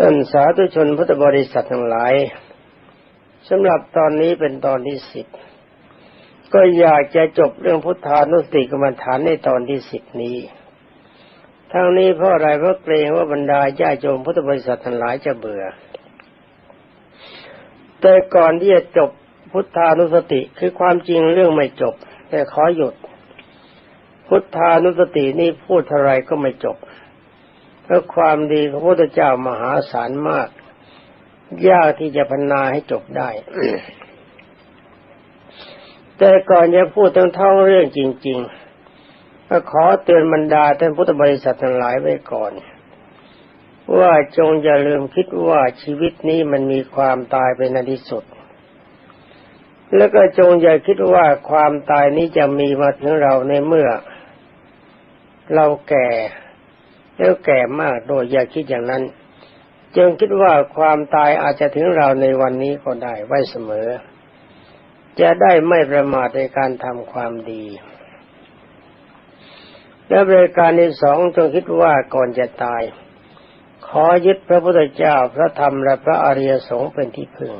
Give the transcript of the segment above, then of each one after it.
ท่านสาธุชนพุทธบริษัททั้งหลายสำหรับตอนนี้เป็นตอนที่สิบก็อยากจะจบเรื่องพุทธานุสติกรรมฐานในตอนที่สิบนี้ ทั้งนี้เพราะอะไรเพราะเกรงว่าบรรดาญาโยมพุทธบริษัททั้งหลายจะเบื่อ แต่ก่อนที่จะจบพุทธานุสติคือความจริงเรื่องไม่จบ แต่ขอหยุด พุทธานุสตินี่พูดเท่าไรก็ไม่จบ เพราะความดีของพระพุทธเจ้ามหาศาลมาก ยากที่จะพรรณนาให้จบได้ แต่ก่อนจะพูดทั้งท่องเรื่องจริง ๆ ก็ขอเตือนบรรดาท่านพุทธบริษัททั้งหลายไว้ก่อน ว่าจงอย่าลืมคิดว่าชีวิตนี้มันมีความตายเป็นอที่สุดแล้วก็จงอย่าคิดว่าความตายนี้จะมีมาถึงเราในเมื่อ เราแก่ แล้วแก่มากโดยอย่าคิดอย่างนั้น จึงคิดว่าความตายอาจจะถึงเราในวันนี้ก็ได้ไว้เสมอ จะได้ไม่ประมาทในการทำความดี และบริการที่สองจงคิดว่าก่อนจะตาย ขอยึดพระพุทธเจ้าพระธรรมและพระอริยสงฆ์เป็นที่พึ่ง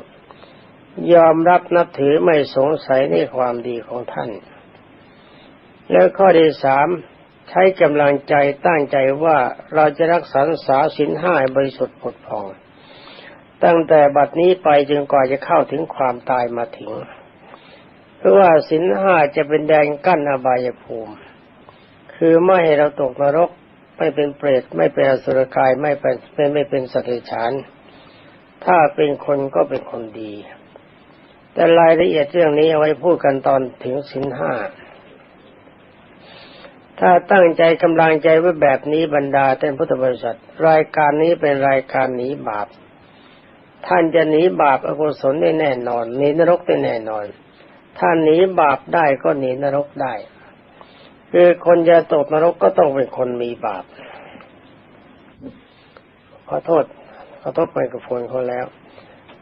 ยอมรับนับถือไม่สงสัยในความดีของท่าน แล้วข้อที่สาม ใช้กำลังใจตั้งใจว่าเราจะรักษาสาสินห้าบริสุทธิ์ผดผ่อง ตั้งแต่บัดนี้ไปจนกว่าจะเข้าถึงความตายมาถึง เพราะว่าสินห้าจะเป็นแดงกั้นอบายภูมิ คือไม่ให้เราตกนรกไม่เป็นเปรตไม่เป็นอสุรกายไม่เป็นไม่เป็นสัตว์ฉาน ถ้าเป็นคนก็เป็นคนดี แต่รายละเอียดเรื่องนี้เอาไว้พูดกันตอนถึงสินห้า ถ้าตั้งใจกำลังใจไว้แบบนี้บรรดาท่านพุทธบริษัท รายการนี้เป็นรายการหนีบาป ท่านจะหนีบาปอกุศลได้แน่นอนหนีนรกได้แน่นอน ถ้าหนีบาปได้ก็หนีนรกได้ คือคนจะตกนรกก็ต้องเป็นคนมีบาป ขอโทษขอโทษไปกับฝนเขาแล้ว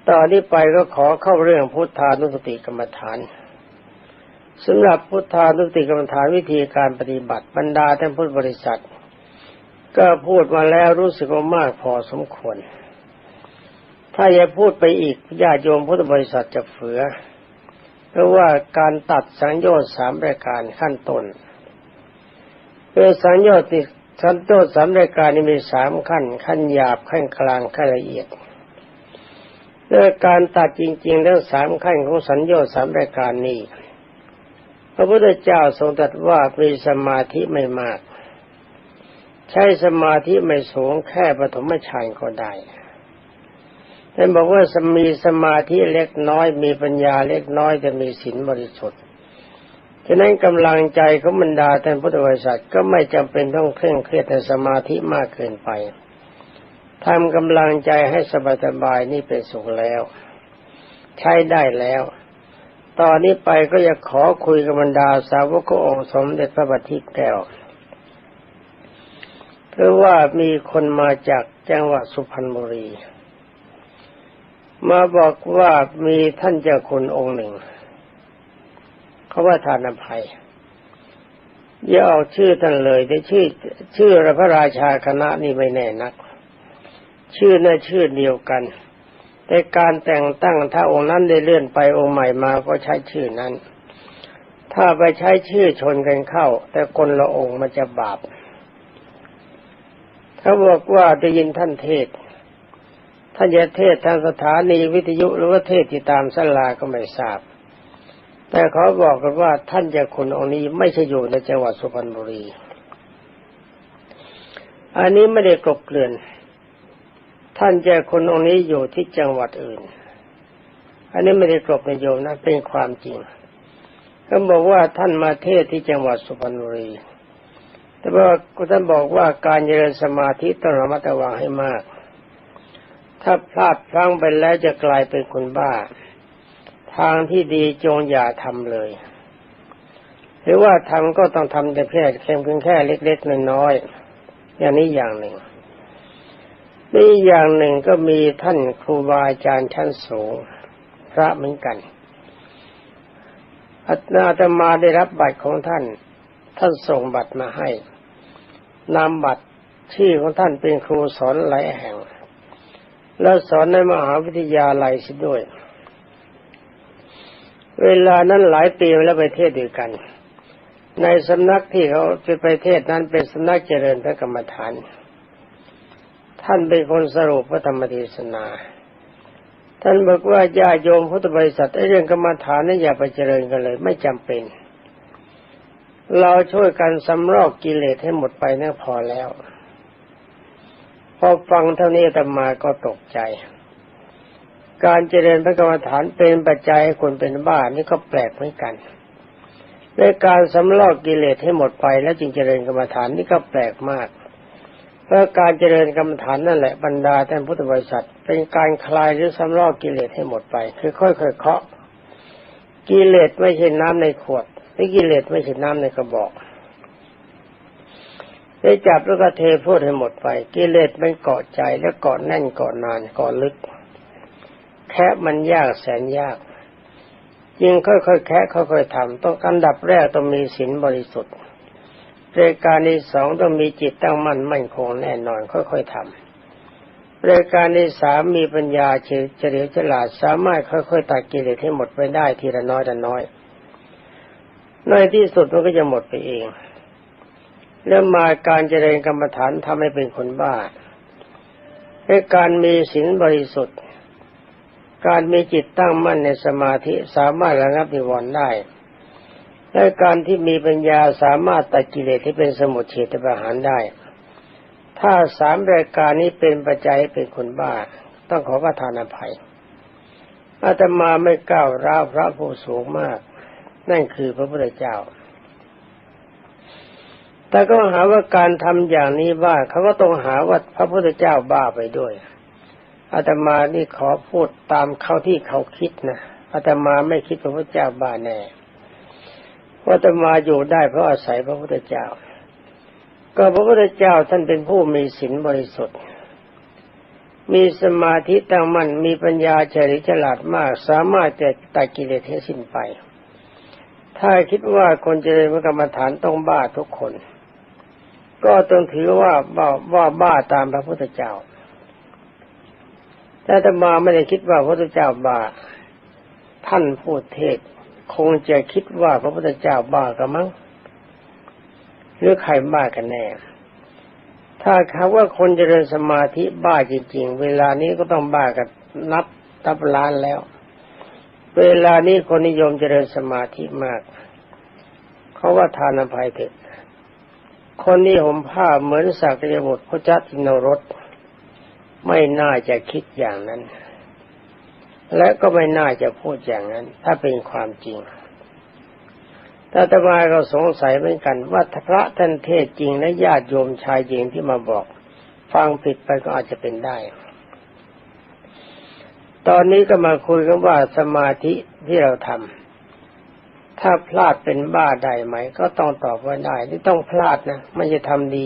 ต่อนนี้ไปก็ขอเข้าเรื่องพุทธานุสติกรรมฐาน สำหรับพุทธานุติกรรมฐานวิธีการปฏิบัติบรรดาท่านพุทธบริษัท ก็พูดมาแล้วรู้สึกว่ามากพอสมควร ถ้าจะพูดไปอีกญาติโยมพุทธบริษัทจะเฟือ เพราะว่าการตัดสังโยชน์สามรายการขั้นต้นคือสังโยชน์ติสังโยชน์สามรายการนี้มีสามขั้น ขั้นหยาบขั้นกลางขั้นละเอียดเรื่องการตัดจริงๆแล้วสามขั้นของสัญญาสามรายการนี้ พระพุทธเจ้าทรงตรัสว่ามีสมาธิไม่มาก ใช้สมาธิไม่สูงแค่ปฐมฌานก็ได้ท่านบอกว่ามีสมาธิเล็กน้อยมีปัญญาเล็กน้อยจะมีศีลบริสุทธิ์ฉะนั้นกำลังใจของบรรดาท่านพุทธบริษัทก็ไม่จำเป็นต้องเคร่งเครียดในสมาธิมากเกินไปทำกำลังใจให้สบายๆนี่เป็นสุขแล้ว ใช้ได้แล้ว ตอนนี้ไปก็จะขอคุยกับบรรดาสาวกองสมเด็จพระบัณฑิตแก้วเพราะว่ามีคนมาจากจังหวัดสุพรรณบุรี มาบอกว่ามีท่านเจ้าคุณองค์หนึ่ง เขาว่าทานอภัยอย่าออกชื่อท่านเลยแต่ชื่อ ชื่อพระราชาคณะนี่ไม่แน่นัก ชื่อน่าชื่อเดียวกัน แต่การแต่งตั้งถ้าองค์นั้นได้เลื่อนไปองค์ใหม่มาก็ใช้ชื่อนั้น ถ้าไปใช้ชื่อชนกันเข้า แต่คนละองค์มันจะบาป ถ้าบอกว่าได้ยินท่านเทศ ท่านจะเทศทางสถานีวิทยุหรือว่าเทศที่ตามสลาก็ไม่ทราบ แต่เขาบอกกันว่าท่านจะคนองค์นี้ไม่ใช่อยู่ในจังหวัดสุพรรณบุรี อันนี้ไม่ได้กลบเกลื่อน ท่านแจคนองค์นี้อยู่ที่จังหวัดอื่น อันนี้ไม่ได้กรบในโยมนะ เป็นความจริงเขานบอกว่าท่านมาเทศที่จังหวัดสุพรรณบุรี แต่ว่าท่านบอกว่าการเจริญสมาธิต้องระมัดระวังให้มาก ถ้าพลาดพลั้งไปแล้วจะกลายเป็นคนบ้า ทางที่ดีจงอย่าทำเลย หรือว่าทำก็ต้องทำแต่แค่เพียงแค่เล็ก ๆ น้อยๆอย่างนี้อย่างหนึ่ง นี่อย่างหนึ่งก็มีท่านครูบาอาจารย์ชั้นสูง พระเหมือนกันอาตมาได้รับบัตรของท่าน ท่านส่งบัตรมาให้นำบัตรชื่อของท่านเป็นครูสอนหลายแห่ง แล้วสอนในมหาวิทยาลัยสิด้วย เวลานั้นหลายปีแล้วไปเทศด้วยกัน ในสำนักที่เขาจะไปเทศนั้นเป็นสำนักเจริญพระกรรมฐาน ท่านเป็นคนสรุปพระธรรมเทศนา ท่านบอกว่าญาโยมพุทธบริษัทไอ้เรื่องกรรมฐานนี่อย่าไปเจริญกันเลย ไม่จำเป็น เราช่วยกันสำรอกกิเลสให้หมดไปนั่นพอแล้ว พอฟังเท่านี้ธรรมาก็ตกใจ การเจริญพระกรรมฐานเป็นปัจจัยให้คนเป็นบ้านี่ก็แปลกเหมือนกันในการสำลอกกิเลสให้หมดไปแล้วจึงเจริญกรรมฐานนี่ก็แปลกมาก เพราะการเจริญกรรมฐานนั่นแหละบรรดาท่านพุทธบริษัท เป็นการคลายหรือสำลอกกิเลสให้หมดไป คือค่อยๆเคาะกิเลสไม่ใช่น้ำในขวดหรือกิเลสไม่ใช่น้ำในกระบอกได้จับแล้วก็เทพูดให้หมดไป กิเลสมันเกาะใจแล้วเกาะแน่นเกาะนานเกาะลึก แค่มันยากแสนยาก ยิ่งค่อยๆแค่ค่อยๆทำต้องอันดับแรกต้องมีศีลบริสุทธิ์ รายการที่สองต้องมีจิตตั้งมั่นมั่นคงแน่นอนค่อยๆทำรายการที่สามมีปัญญาเฉลียวฉลาดสามารถค่อยๆตัดกิเลสให้หมดไปได้ทีละน้อยละน้อยในที่สุดมันก็จะหมดไปเองแล้วมาการเจริญกรรมฐานทำให้เป็นคนบ้าให้การมีศีลบริสุทธิ์ การมีจิตตั้งมั่นในสมาธิสามารถระงับนิวรณ์ได้ และการที่มีปัญญาสามารถตัดกิเลสที่เป็นสมุทเฉทประหารได้ ถ้าสามรายการนี้เป็นปัจจัยเป็นคนบ้า ต้องขอประทานอภัย อาตมาไม่ก้าวร้าวพระผู้สูงมาก นั่นคือพระพุทธเจ้า แต่ก็หาว่าการทำอย่างนี้บ้าเขาก็ต้องหาว่าพระพุทธเจ้าบ้าไปด้วย อาตมานี่ขอพูดตามเขาที่เขาคิดนะ อาตมาไม่คิดพระพุทธเจ้าบ้าแน่ ว่าอาตมาอยู่ได้เพราะอาศัยพระพุทธเจ้า ก็พระพุทธเจ้าท่านเป็นผู้มีศีลบริสุทธิ์ มีสมาธิตั้งมั่นมีปัญญาเฉลียวฉลาดมาก สามารถจะตัดกิเลสให้สิ้นไป ถ้าคิดว่าคนเจริญกรรมฐานต้องบ้าทุกคน ก็ต้องถือว่าบ้าว่าบ้าตามพระพุทธเจ้าแต่ธรรมาไม่ได้คิดว่าพระพุทธเจ้าบ้าท่านพูดเทศ คงจะคิดว่าพระพุทธเจ้าบ้ากันมั้งหรือใครบ้ากันแน่ ถ้าคำว่าคนเจริญสมาธิบ้าจริง ๆ เวลานี้ก็ต้องบ้ากันนับตับล้านแล้ว เวลานี้คนนิยมเจริญสมาธิมาก เขาว่าทานอภัยเถอะคนนี้ห่มผ้าเหมือนสักยบุตรพระจัตินรสไม่น่าจะคิดอย่างนั้น และก็ไม่น่าจะพูดอย่างนั้น ถ้าเป็นความจริงถ้าตมาก็สงสัยเหมือนกัน ว่าพระท่านเทศจริงและญาติโยมชายหญิงที่มาบอก ฟังผิดไปก็อาจจะเป็นได้ ตอนนี้ก็มาคุยกันว่าสมาธิที่เราทำถ้าพลาดเป็นบ้าได้ไหม ก็ต้องตอบว่าได้ที่ต้องพลาดนะไม่จะทำดี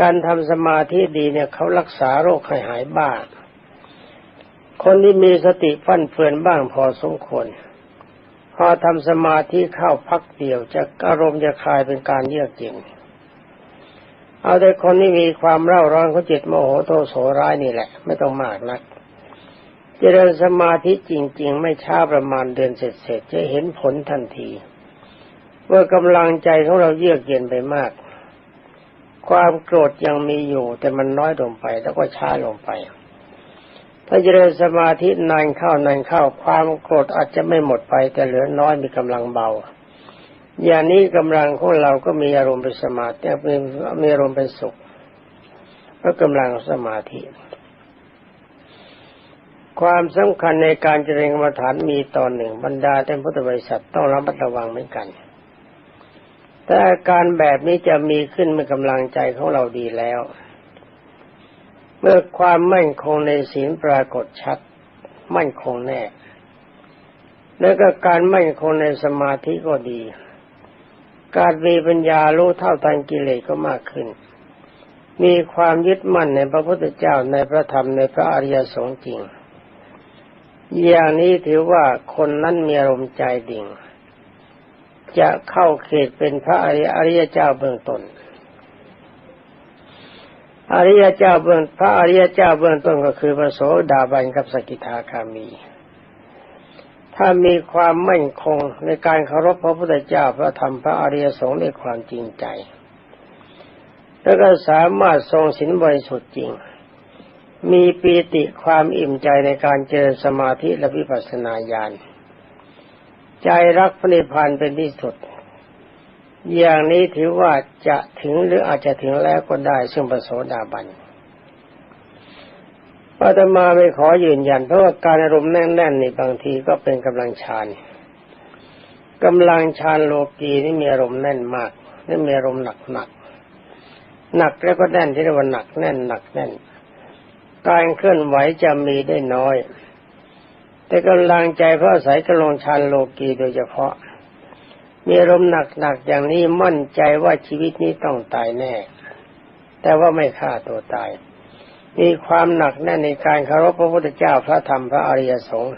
การทำสมาธิดีเนี่ยเขารักษาโรคให้หายบ้า คนที่มีสติฟั่นเฟือนบ้างพอสมควรพอทำสมาธิเข้าพักเดียวจะอารมณ์จะคลายเป็นการเยือกเย็นเอาแต่คนที่มีความเร่าร้อนเขาจิตโมโหโทโสร้ายนี่แหละ ไม่ต้องมากนักจเจริญสมาธิจริง ๆ ไม่ช้าประมาณเดือนเสร็จๆจะเห็นผลทันทีว่ากำลังใจของเราเยือกเย็นไปมาก ความโกรธยังมีอยู่ แต่มันน้อยลงไปแล้วก็ช้าลงไป ถ้าเจริญสมาธินานเข้านานเข้าความโกรธอาจจะไม่หมดไปแต่เหลือน้อยมีกำลังเบา อย่างนี้กำลังของเราก็มีอารมณ์เป็นสมาธิมีมีอารมณ์เป็นสุขเพราะกำลังสมาธิ ความสำคัญในการเจริญกรรมฐานมีตอนหนึ่ง บรรดาท่านพุทธบริษัทต้องระมัดระวังเหมือนกันแต่การแบบนี้จะมีขึ้นเมื่อกำลังใจของเราดีแล้ว เมื่อความมั่นคงในศีลปรากฏชัด มั่นคงแน่ แล้วก็การมั่นคงในสมาธิก็ดี การมีปัญญารู้เท่าทันกิเลสก็มากขึ้น มีความยึดมั่นในพระพุทธเจ้าในพระธรรมในพระอริยสงฆ์จริง อย่างนี้ถือว่าคนนั้นมีอารมณ์ใจดิ่ง จะเข้าเขตเป็นพระอริยเจ้าเบื้องต้น อริยเจ้าเบื้องพระอริยเจ้าเบื้องต้นก็คือพระโสดาบันกับสกิทาคามี ถ้ามีความมั่นคงในการเคารพพระพุทธเจ้าพระธรรมพระอริยสงฆ์ด้วยความจริงใจ แล้วก็สามารถทรงสินบริสุทธิ์จริง มีปีติความอิ่มใจในการเจริญสมาธิและวิปัสสนาญาณใจรักพระนิพพานเป็นที่สุด อย่างนี้ถือว่าจะถึงหรืออาจจะถึงแล้วก็ได้ซึ่งประโสดาบันอาตมาไม่ขอยืนยันเพราะว่าการอารมณ์แน่นๆนี่บางทีก็เป็นกำลังฌานกำลังฌานโลกีนี่มีอารมณ์แน่นมากนี่มีอารมณ์หนักหนักหนักแล้วก็แน่นที่เรียกว่าหนักแน่นหนักแน่น การเคลื่อนไหวจะมีได้น้อย แต่กำลังใจเพราะอาศัยกำลังชันโลกีโดยเฉพาะ มีอารมณ์หนักๆอย่างนี้มั่นใจว่าชีวิตนี้ต้องตายแน่ แต่ว่าไม่ฆ่าตัวตาย มีความหนักแน่นในการเคารพพระพุทธเจ้าพระธรรมพระอริยสงฆ์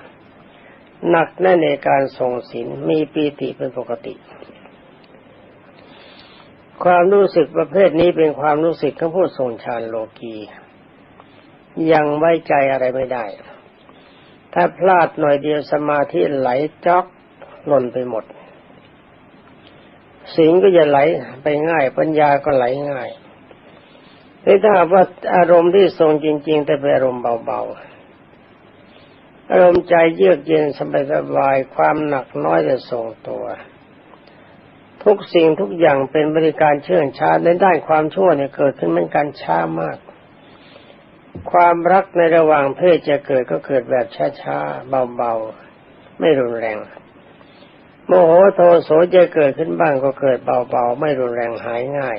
หนักแน่นในการทรงศีลมีปีติเป็นปกติ ความรู้สึกประเภทนี้เป็นความรู้สึกของผู้ทรงฌานโลกียังไว้ใจอะไรไม่ได้ ถ้าพลาดหน่อยเดียวสมาธิไหลจอกหล่นไปหมด สิ่งก็จะไหลไปง่าย ปัญญาก็ไหลง่ายแต่ถ้าว่าอารมณ์ที่ทรงจริง ๆ แต่เป็นอารมณ์เบาๆอารมณ์ใจเยือกเย็นสบายๆความหนักน้อยจะทรงตัว ทุกสิ่งทุกอย่างเป็นบริการเชื่องช้าในด้านความชั่วเนี่ยเกิดขึ้นเหมือนกันช้ามาก ความรักในระหว่างเพศจะเกิดก็เกิดแบบช้าๆเบาๆไม่รุนแรง โมโหโทโสจะเกิดขึ้นบ้างก็เกิดเบาๆ ไม่รุนแรงหายง่าย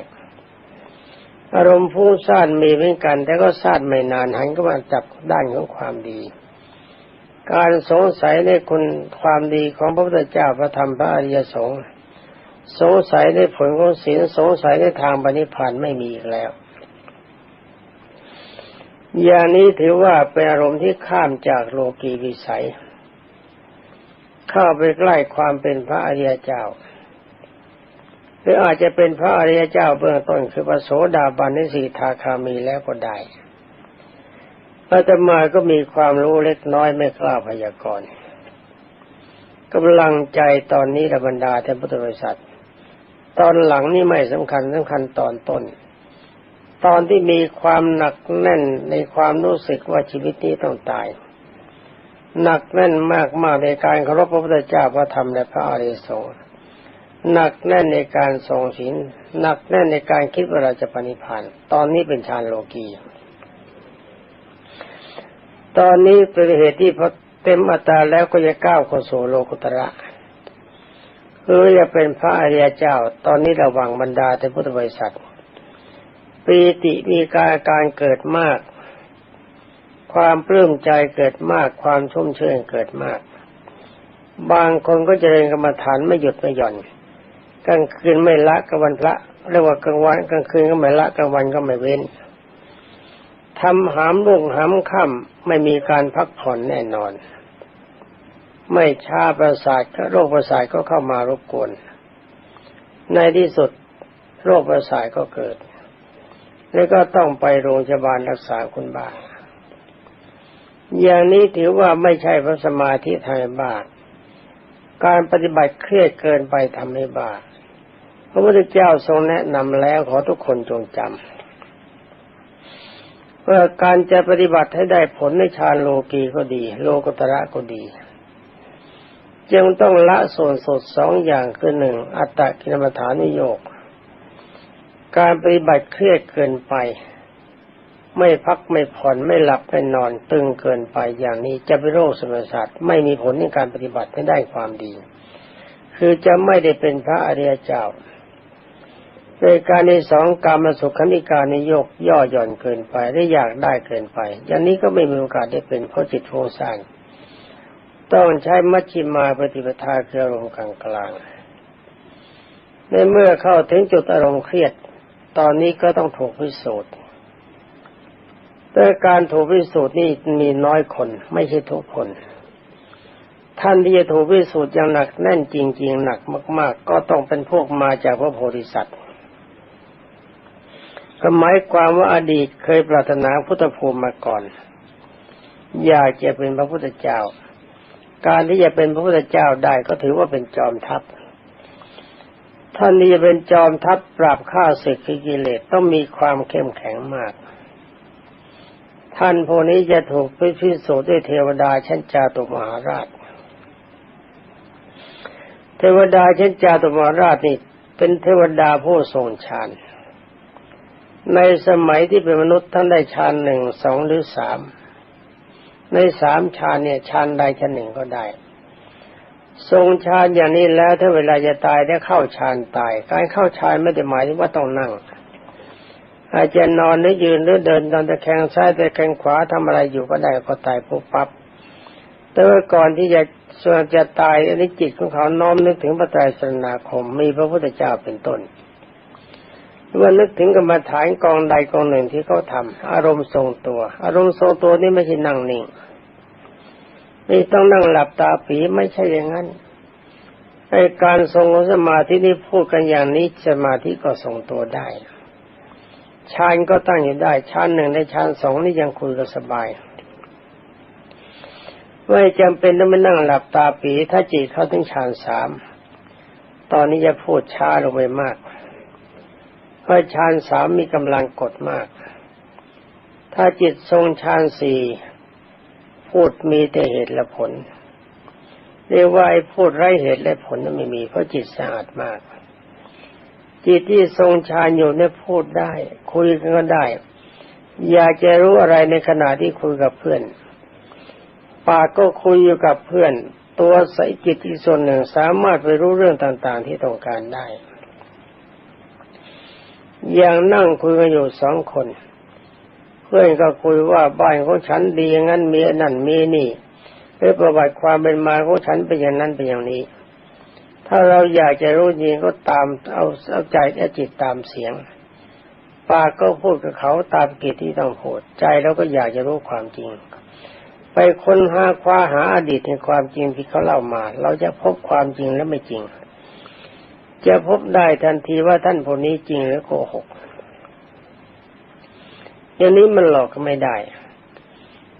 อารมณ์ฟุ้งซ่านมีเหมือนกัน แต่ก็ซ่านไม่นานหันก็มาจับด้านของความดี การสงสัยในคุณความดีของพระพุทธเจ้าพระธรรมพระอริยสงฆ์สงสัยในผลของศีลสงสัยในทางปณิพานไม่มีอีกแล้วอย่างนี้ถือว่าเป็นอารมณ์ที่ข้ามจากโลกีวิสัย เข้าไปใกล้ความเป็นพระอริยเจ้าหรืออาจจะเป็นพระอริยเจ้าเบื้องต้นคือพระโสดาบันนิสีทาคามีแล้วก็ได้อาตมาก็มีความรู้เล็กน้อยไม่กล้าพยากรณ์กำลังใจตอนนี้ระบรรดาเท่านพุทธบริษัท ตอนหลังนี่ไม่สำคัญสำคัญตอนต้น ตอนที่มีความหนักแน่นในความรู้สึกว่าชีวิตนี้ต้องตาย หนักแน่นมากมากในการเคารพพระพุทธเจ้าพระธรรมและพระอริยสงฆ์หนักแน่นในการทรงศีลหนักแน่นในการคิดว่าเราจะปณิพันธ์ตอนนี้เป็นฌานโลกีตอนนี้เป็นเหตุที่พอเต็มอัตราแล้วก็จะก้าวเข้าสู่โลกุตระคือจะเป็นพระอริยเจ้า ตอนนี้ระวังบรรดาแต่พุทธบริษัทปีติมีการการเกิดมาก ความปลื้มใจเกิดมากความชุ่มชื่นเกิดมาก บางคนก็จะเรียนกรรมฐานไม่หยุดไม่หย่อนกลางคืนไม่ละกลางวันพระเรียกว่ากลางวันกลางคืนก็ไม่ละกลางวันก็ไม่เว้นทำหามรุ่งหามค่ำไม่มีการพักผ่อนแน่นอน ไม่ช้าประสาทโรคประสาทก็เข้ามารบกวน ในที่สุดโรคประสาทก็เกิด แล้วก็ต้องไปโรงพยาบาลรักษาคุณบ้า อย่างนี้ถือว่าไม่ใช่พระสมาธิทางบ้าการปฏิบัติเครียดเกินไปทำให้บ้าพระพุทธเจ้าทรงแนะนำแล้วขอทุกคนจงจำว่าการจะปฏิบัติให้ได้ผลในฌานโลกีก็ดี โลกุตระก็ดี จึงต้องละส่วนสดสองอย่างคือหนึ่งอัตตกินมฐานิโยก การปฏิบัติเครียดเกินไป ไม่พักไม่ผ่อนไม่หลับไม่นอนตึงเกินไปอย่างนี้จะเป็นโรคสมศาสตร์ไม่มีผลในการปฏิบัติให้ได้ความดี คือจะไม่ได้เป็นพระอริยเจ้าโดยการในสองการมาสุขคณิการในโยกย่อหย่อนเกินไปได้อยากได้เกินไป อย่างนี้ก็ไม่มีโอกาสได้เป็นเพราะจิตโทสานต้องใช้มัชชิมาปฏิปทาคืออารมณ์กลางในเมื่อเข้าถึงจุดอารมณ์เครียด ตอนนี้ก็ต้องถูกพิสูจน์ แต่การถูกพิสูจน์นี่มีน้อยคน ไม่ใช่ทุกคน ท่านที่จะถูกพิสูจน์อย่างหนักแน่นจริง ๆ หนักมาก ๆ ก็ต้องเป็นพวกมาจากพระโพธิสัตว์ก็หมายความว่าอดีตเคยปรารถนาพุทธภูมิมาก่อน อยากจะเป็นพระพุทธเจ้า การที่จะเป็นพระพุทธเจ้าได้ก็ถือว่าเป็นจอมทัพท่านนี้จะเป็นจอมทัพปราบข้าศึกกิเลสต้องมีความเข้มแข็งมาก ท่านพวกนี้จะถูกพิสูจน์ด้วยเทวดาชั้นจาตุมหาราช เทวดาชั้นจาตุมหาราชนี่เป็นเทวดาผู้ทรงฌานในสมัยที่เป็นมนุษย์ท่านได้ฌานหนึ่งสองหรือสามในสามฌานเนี่ยฌานใดฌานหนึ่งก็ได้ ทรงฌานอย่างนี้แล้วถ้าเวลาจะตายได้เข้าฌานตาย การเข้าฌานไม่ได้หมายถึงว่าต้องนั่ง อาจจะนอนหรือยืนหรือเดินตอนตะแคงซ้ายตะแคงขวาทำอะไรอยู่ก็ได้ก็ตายปุ๊บปั๊บแต่ว่าก่อนที่จะส่วนจะตายอันนี้จิตของเขาน้อมนึกถึงพระไตรสรณาคมมีพระพุทธเจ้าเป็นต้นเมื่อนึกถึงกรรมฐานกองใดกองหนึ่งที่เขาทำอารมณ์ทรงตัว อารมณ์ทรงตัวนี่ไม่ใช่นั่งนิ่งนี่ต้องนั่งหลับตาผีไม่ใช่อย่างนั้นไอการทรงสมาธินี่พูดกันอย่างนี้สมาธิก็ทรงตัวได้ ฌานก็ตั้งอยู่ได้ฌานหนึ่งในฌานสองนี่ยังคุยกันสบายไม่จำเป็นต้องมานั่งหลับตาปี ถ้าจิตเข้าถึงฌานสามตอนนี้จะพูดช้าลงไปมาก เพราะฌานสามมีกำลังกดมาก ถ้าจิตทรงฌานสี่พูดมีแต่เหตุและผลเรียกว่าไอ้พูดไร้เหตุและผลนั้นไม่มีเพราะจิตสะอาดมาก จิตที่ทรงฌานอยู่เนี่ยพูดได้ คุยกันก็ได้ อยากจะรู้อะไรในขณะที่คุยกับเพื่อน ปากก็คุยอยู่กับเพื่อน ตัวใสจิตอีกส่วนหนึ่งสามารถไปรู้เรื่องต่างๆ ที่ต้องการได้ อย่างนั่งคุยกันอยู่สองคน เพื่อนก็คุยว่าบ้านของฉันดีอย่างนั้นมีนั่นมีนี่หรือประวัติความเป็นมาของฉันเป็นอย่างนั้นเป็นอย่างนี้ ถ้าเราอยากจะรู้จริงก็ตามเอาเอาใจเอาจิตตามเสียง ปากก็พูดกับเขาตามกิจที่ต้องพูดใจเราก็อยากจะรู้ความจริง ไปค้นหาคว้าหาอดีตในความจริงที่เขาเล่ามา เราจะพบความจริงและไม่จริง จะพบได้ทันทีว่าท่านผู้นี้จริงหรือโกหกอย่างนี้มันหลอกก็ไม่ได้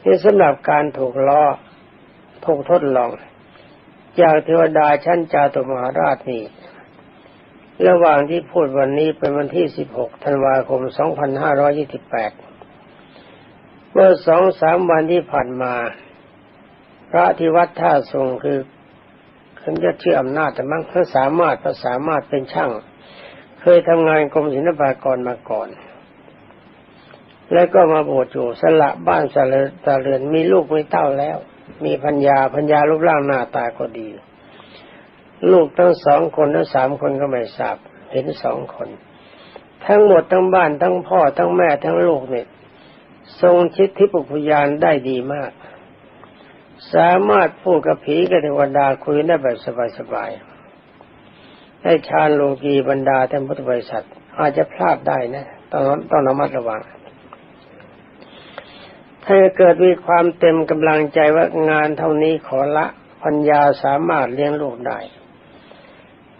นี่สำหรับการถูกล้อถูกทดลอง จากเทวดาชั้นจาตุมหาราชนี่ระหว่างที่พูดวันนี้เป็นวันที่ 16 ธันวาคม 2528 เมื่อสองสามวันที่ผ่านมา พระที่วัดท่าทรงคือเขาจะชื่ออำนาจแต่มั่งเขาสามารถเขาสามารถเป็นช่าง เคยทำงานกรมศิลปากรมาก่อน แล้วก็มาบวชอยู่สละบ้านสละตะเรือนมีลูกมีเต้าแล้ว มีพัญญาพัญญารูปร่างหน้าตาก็ดี ลูกทั้งสองคนทั้งสามคนก็ไม่ทราบ เห็นสองคน ทั้งหมดทั้งบ้านทั้งพ่อทั้งแม่ทั้งลูกเนี่ยทรงชิดทิพยญาณได้ดีมาก สามารถพูดกับผีกับเทวดาคุยได้แบบสบายๆให้ฌานโลกีบรรดาท่านพุทธบริษัท อาจจะพลาดได้นะต้องต้องระมัดระวัง ถ้าเกิดมีความเต็มกำลังใจว่างานเท่านี้ขอละพัญญาสามารถเลี้ยงลูกได้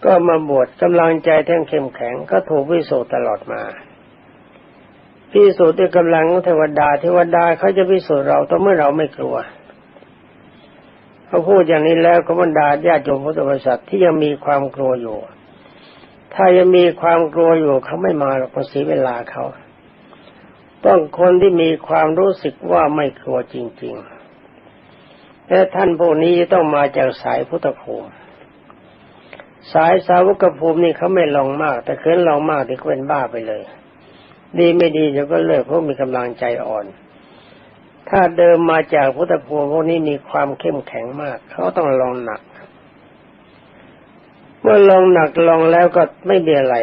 ก็มาบวชกำลังใจแท่งเข้มแข็งก็ถูกวิโสตลอดมาพิสูจน์ด้วยกำลังของเทวดาเทวดาเขาจะพิสูจน์เราต่อเมื่อเราไม่กลัวเขาพูดอย่างนี้แล้วก็บรรดาญาติโยมพุทธบริษัทที่ยังมีความกลัวอยู่ ถ้ายังมีความกลัวอยู่เขาไม่มาหรอกเสียเวลาเขา ต้องคนที่มีความรู้สึกว่าไม่กลัวจริง ๆ และท่านพวกนี้ต้องมาจากสายพุทธภูมิ สายสาวกภูมินี่เขาไม่ลองมาก แต่เคินลองมากที่เป็นบ้าไปเลย ดีไม่ดีเดี๋ยวก็เลิกเพราะมีกำลังใจอ่อน ถ้าเดิมมาจากพุทธภูมิพวกนี้มีความเข้มแข็งมาก เขาต้องลองหนัก เมื่อลองหนักลองแล้วก็ไม่มีอะไร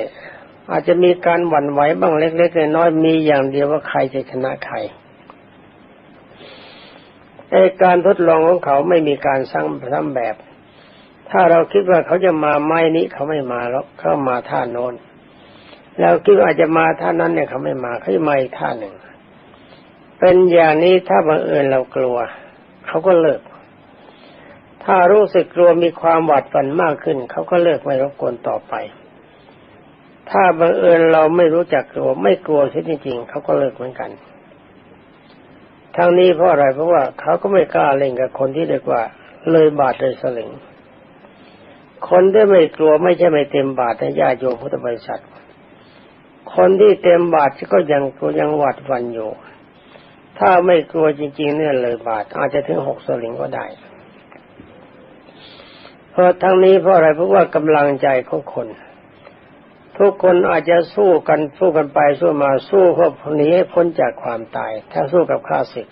อาจจะมีการหวั่นไหวบ้างเล็กๆน้อยๆมีอย่างเดียวว่าใครจะชนะใครไอการทดลองของเขาไม่มีการสร้างซ้ำแบบ ถ้าเราคิดว่าเขาจะมาไม้นี้เขาไม่มาแล้วเขามาท่าโน้นเราคิดว่าอาจจะมาท่านั้นเนี่ยเขาไม่มาเขาจะมาอีกท่าหนึ่ง เป็นอย่างนี้ถ้าบังเอิญเรากลัว เขาก็เลิก ถ้ารู้สึกกลัวมีความหวาดฝันมากขึ้น เขาก็เลิกไม่รบกวนต่อไป ถ้าบังเอิญเราไม่รู้จักกลัวไม่กลัวเสียจริงๆเขาก็เลิกเหมือนกันทั้งนี้เพราะอะไรเพราะว่าเขาก็ไม่กล้าเล่นกับคนที่เรียกว่า เลยบาทเลยสลึงคนที่ไม่กลัวไม่ใช่ไม่เต็มบาทในญาโยมพุทธบริษัท คนที่เต็มบาทก็ยังกลัวยังหวัดวันอยู่ ถ้าไม่กลัวจริง ๆ เนี่ยเลยบาทอาจจะถึงหกสลึงก็ได้ เพราะทั้งนี้เพราะอะไรเพราะว่ากำลังใจของคน ทุกคนอาจจะสู้กันสู้กันไปสู้มาสู้เพื่อหนีให้พ้นจากความตาย ถ้าสู้กับข้าศึก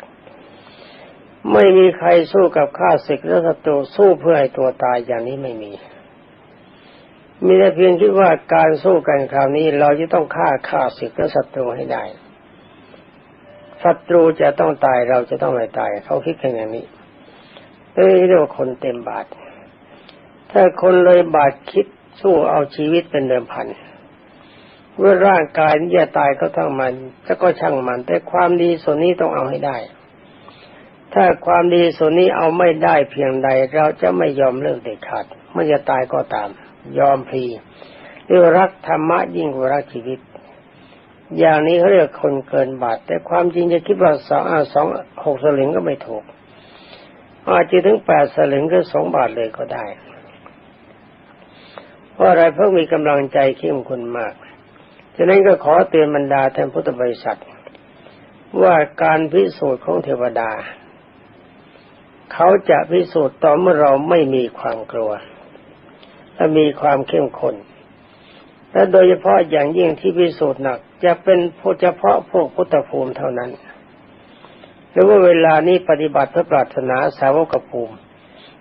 ไม่มีใครสู้กับข้าศึกและศัตรูสู้เพื่อให้ตัวตายอย่างนี้ไม่มี มีแต่เพียงคิดว่าการสู้กันคราวนี้ เราจะต้องฆ่าข้าศึกและศัตรูให้ได้ศัตรูจะต้องตายเราจะต้องไม่ตาย เขาคิดกันอย่างนี้เอ้ยเรียกว่าคนเต็มบาท ถ้าคนเลยบาทคิดสู้เอาชีวิตเป็นเดิมพัน เมื่อร่างกายนี้จะตายก็ต้งมันจะก็ช่างมัน แต่ความดีส่วนนี้ต้องเอาให้ได้ ถ้าความดีส่วนนี้เอาไม่ได้เพียงใด เราจะไม่ยอมเลิกเด็ดขาดไม่จะตายก็ตาม ยอมพลีเรียกรักธรรมะยิ่งกว่ารักชีวิต อย่างนี้เขาเรียกคนเกินบาทแต่ความจริงจะคิดว่าสองสองหกสลึงก็ไม่ถูกอาจจะถึงแปดสลึงก็สองบาทเลยก็ได้เพราะอะไรเพราะมีกำลังใจเข้มข้นมาก ฉะนั้นก็ขอเตือนบรรดาท่านพุทธบริษัท ว่าการพิสูจน์ของเทวดา เขาจะพิสูจน์ต่อเมื่อเราไม่มีความกลัว และมีความเข้มข้นและโดยเฉพาะอย่างยิ่งที่พิสูจน์หนัก จะเป็นเฉพาะพวกพุทธภูมิเท่านั้นหรือว่าเวลานี้ปฏิบัติเพื่อปรารถนาสาวกภูมิ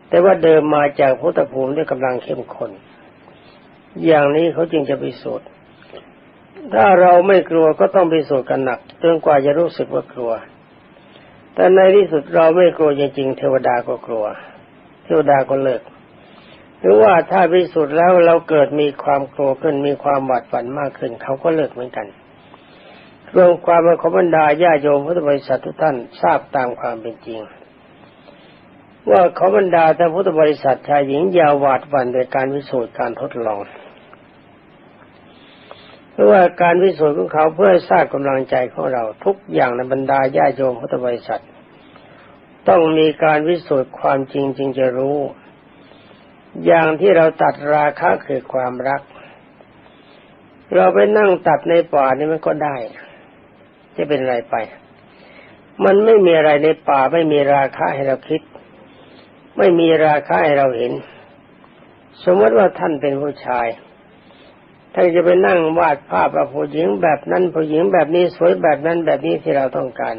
แต่ว่าเดิมมาจากพุทธภูมิด้วยกำลังเข้มข้นอย่างนี้เขาจึงจะพิสูจน์ ถ้าเราไม่กลัวก็ต้องพิสูจน์กันหนักจนกว่าจะรู้สึกว่ากลัว แต่ในที่สุดเราไม่กลัวจริงๆเทวดาก็กลัว เทวดาก็เลิก หรือว่าถ้าพิสูจน์แล้วเราเกิดมีความกลัวขึ้นมีความหวาดหวั่นมากขึ้น เขาก็เลิกเหมือนกันรวมความเป็นขบรรดาญาโยมพุทธบริษัททุกท่านทราบตามความเป็นจริง ว่าขบรรดาท่านพุทธบริษัทชายหญิงอย่าหวาดหวั่นโดยการพิสูจน์การทดลอง เพราะว่าการพิสูจน์ของเขาเพื่อสร้างกำลังใจของเราทุกอย่างในบรรดาญาโยมพุทธบริษัท ต้องมีการพิสูจน์ความจริงจึงจะรู้ อย่างที่เราตัดราคะคือความรัก เราไปนั่งตัดในป่านี่มันก็ได้ จะเป็นอะไรไป มันไม่มีอะไรในป่าไม่มีราคะให้เราคิด ไม่มีราคะให้เราเห็น สมมติว่าท่านเป็นผู้ชาย ถ้าจะไปนั่งวาดภาพว่าผู้หญิงแบบนั้นผู้หญิงแบบนี้สวยแบบนั้นแบบนี้ที่เราต้องการ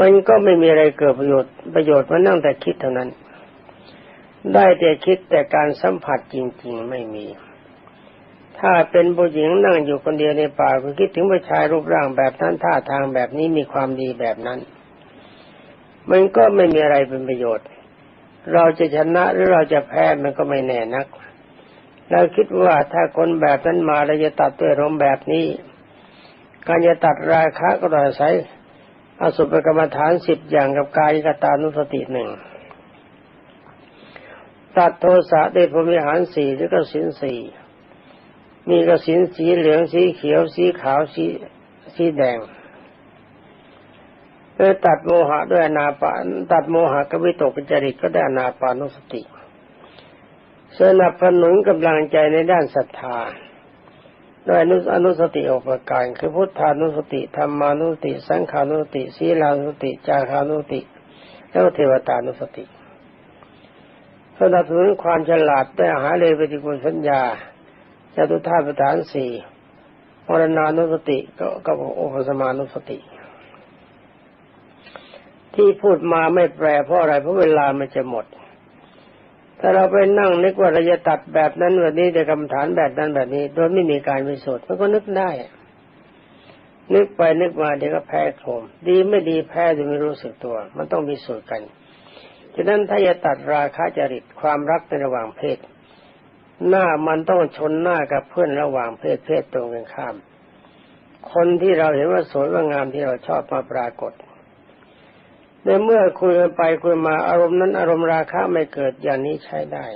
มันก็ไม่มีอะไรเกิดประโยชน์ประโยชน์มันนั่งแต่คิดเท่านั้น ได้แต่คิดแต่การสัมผัสจริง ๆไม่มี ถ้าเป็นผู้หญิงนั่งอยู่คนเดียวในป่าก็คิดถึงผู้ชายรูปร่างแบบนั้นท่าทางแบบนี้มีความดีแบบนั้น มันก็ไม่มีอะไรเป็นประโยชน์ เราจะชนะหรือเราจะแพ้มันก็ไม่แน่นัก เราคิดว่าถ้าคนแบบนั้นมาเราจะตัดด้วยรมแบบนี้ การจะตัดราคะก็ต้องใช้อสุภกรรมฐานสิบอย่างกับกายกตานุสติหนึ่งตัดโทสะด้วยพรมิหารสี่หรือก็สินสี่มีกสินสีเหลืองสีเขียวสีขาวสีสีแดงเพื่อตัดโมหะด้วยนาปานตัดโมหะกวิตกจริตก็ได้นาปานุสติ สนับสนุนกำลังใจในด้านศรัทธาด้วยนุอนุสติออกประการคือพุทธานุสติธรรมานุสติ สังขานุสติศีลานุสติจาคานุสติ แล้วเทวตานุสติสนับสนุนความฉลาดได้หาเลยปฏิกุลสัญญาจตุธาประธานสี่มรณานุสติก็ก็โอปสมานุสติ ที่พูดมาไม่แปลเพราะอะไรเพราะเวลามันจะหมด ถ้าเราไปนั่งนึกว่าเราจะตัดแบบนั้นแบบนี้จะกรรมฐานแบบนั้นแบบนี้ โดยไม่มีการพิสูจน์มันก็นึกได้ นึกไปนึกมาเดี๋ยวก็แพ้โคมดีไม่ดีแพ้จะไม่รู้สึกตัว มันต้องมีสูตรกันฉะนั้นถ้าจะตัดราคะจริตความรักในระหว่างเพศ หน้ามันต้องชนหน้ากับเพื่อนระหว่างเพศเพศตรงกันข้าม คนที่เราเห็นว่าสวยว่างามที่เราชอบมาปรากฏ ในเมื่อคุยกันไปคุยมาอารมณ์นั้นอารมณ์ราคะไม่เกิดอย่างนี้ใช้ได้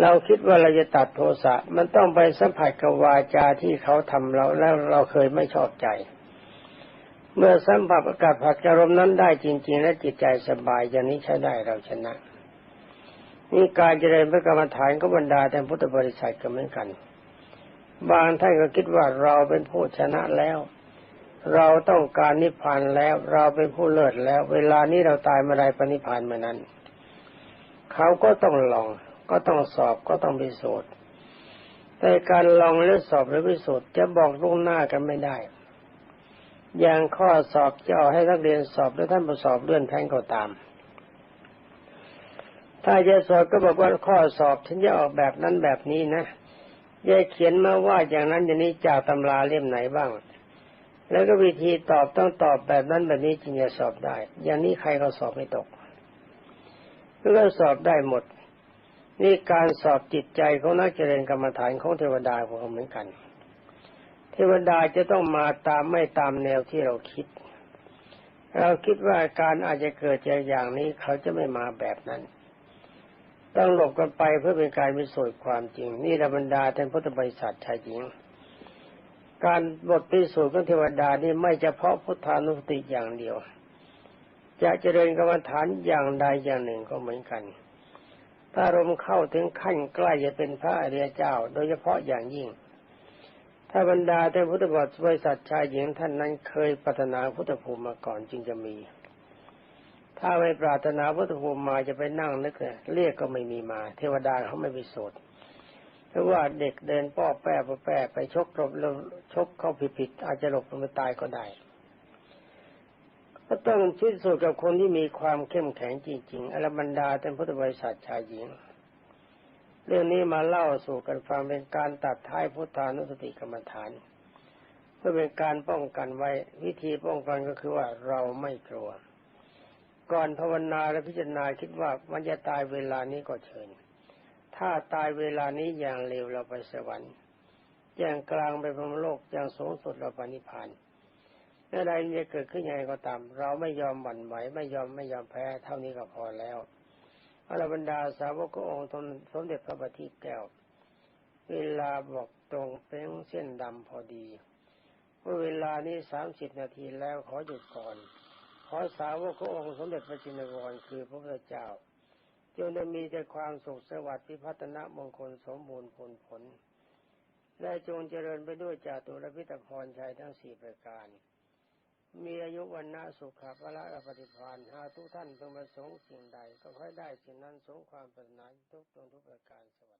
เราคิดว่าเราจะตัดโทสะมันต้องไปสัมผัสกับวาจาที่เขาทำเราแล้วเราเคยไม่ชอบใจ เมื่อสัมผัสกับผัสอารมณ์นั้นได้จริง ๆ และจิตใจสบายอย่างนี้ใช้ได้เราชนะนี่การเจริญพระกรรมฐานก็บรรดาแต่พุทธบริษัทก็เหมือนกัน บางท่านก็คิดว่าเราเป็นผู้ชนะแล้ว เราต้องการนิพพานแล้วเราเป็นผู้เลิศแล้ว เวลานี้เราตายเมื่อไรปณิพานเมื่อนั้น เขาก็ต้องลอง ก็ต้องสอบก็ต้องพิสูจน์แต่การลองหรือสอบหรือพิสูจน์จะบอกล่วงหน้ากันไม่ได้ อย่างข้อสอบจะเอาให้นักเรียนสอบแล้วท่านประสอบเลื่อนแทงก็ตาม ถ้าจะสอบก็บอกว่าข้อสอบฉันจะออกแบบนั้นแบบนี้นะยาเขียนมาว่าอย่างนั้นอย่างนี้จากตำราเล่มไหนบ้าง แล้วก็วิธีตอบต้องตอบแบบนั้นแบบนี้จึงจะสอบได้ อย่างนี้ใครก็สอบไม่ตกก็สอบได้หมด นี่การสอบจิตใจของนักเจริญกรรมฐานของเทวดาของเขาเหมือนกัน เทวดาจะต้องมาตามไม่ตามแนวที่เราคิด เราคิดว่าการอาจจะเกิดจากอย่างนี้เขาจะไม่มาแบบนั้นต้องหลบกันไปเพื่อเป็นการพิสูจน์ความจริง นี่ระบรรดาท่านพุทธบริษัทชายหญิง การบทพิสูจน์ของเทวดานี่ไม่เฉพาะพุทธานุสติอย่างเดียว จะเจริญกรรมฐานอย่างใดอย่างหนึ่งก็เหมือนกัน ถ้าลมเข้าถึงขั้นใกล้จะเป็นพระอริยเจ้า โดยเฉพาะอย่างยิ่ง ถ้าบรรดาท่านพุทธบริษัทชายหญิงท่านนั้นเคยปรารถนาพุทธภูมิมาก่อนจึงจะมี ถ้าไม่ปรารถนาพุทธภูมิมาจะไปนั่งนึกเรียกก็ไม่มีมา เทวดาเขาไม่ไปโสด เพราะว่าเด็กเดินป้อแป้ป้อแป้ไปชกลบชกเข้าผิดๆอาจจะหลบลงไปตายก็ได้ก็ต้องชิดสุดกับคนที่มีความเข้มแข็งจริงๆอรบรรดาท่านพุทธบริษัทชายหญิง เรื่องนี้มาเล่าสู่กันฟังเป็นการตัดท้ายพุทธานุสติกรรมฐาน เพื่อเป็นการป้องกันไว้วิธีป้องกันก็คือว่าเราไม่กลัว ก่อนภาวนาและพิจารณาคิดว่ามันจะตายเวลานี้ก็เชิญ ถ้าตายเวลานี้อย่างเร็วเราไปสวรรค์ อย่างกลางไปพรมโลกอย่างสูงสุดเราไปนิพพานอะไรจะเกิดขึ้นยังไงก็ตาม เราไม่ยอมหวั่นไหวไม่ยอมไม่ยอมแพ้ เท่านี้ก็พอแล้วอรบรรดาสาวกองค์สมเด็จพระบัณฑิตแก้ว เวลาบอกตรงเป็นเส้นดำพอดีเมื่อเวลานี้สามสิบนาทีแล้วขอหยุดก่อน ขอสาวกองค์สมเด็จพระจินวรคือพระพุทธเจ้า จงได้มีแต่ความสุขสวัสดิ์พิพัฒนะมงคลสมบูรณ์ผลผล และจงเจริญไปด้วยจาตุรพิตพรชัยทั้งสี่ประการ มีอายุวันนาสุขภะละปฏิภานหาทุกท่านเพิ่งประสงค์สิ่งใด ก็ค่อยได้สิ่งนั้นสงความปรารถนาทุกตรงทุกประการสวัสดี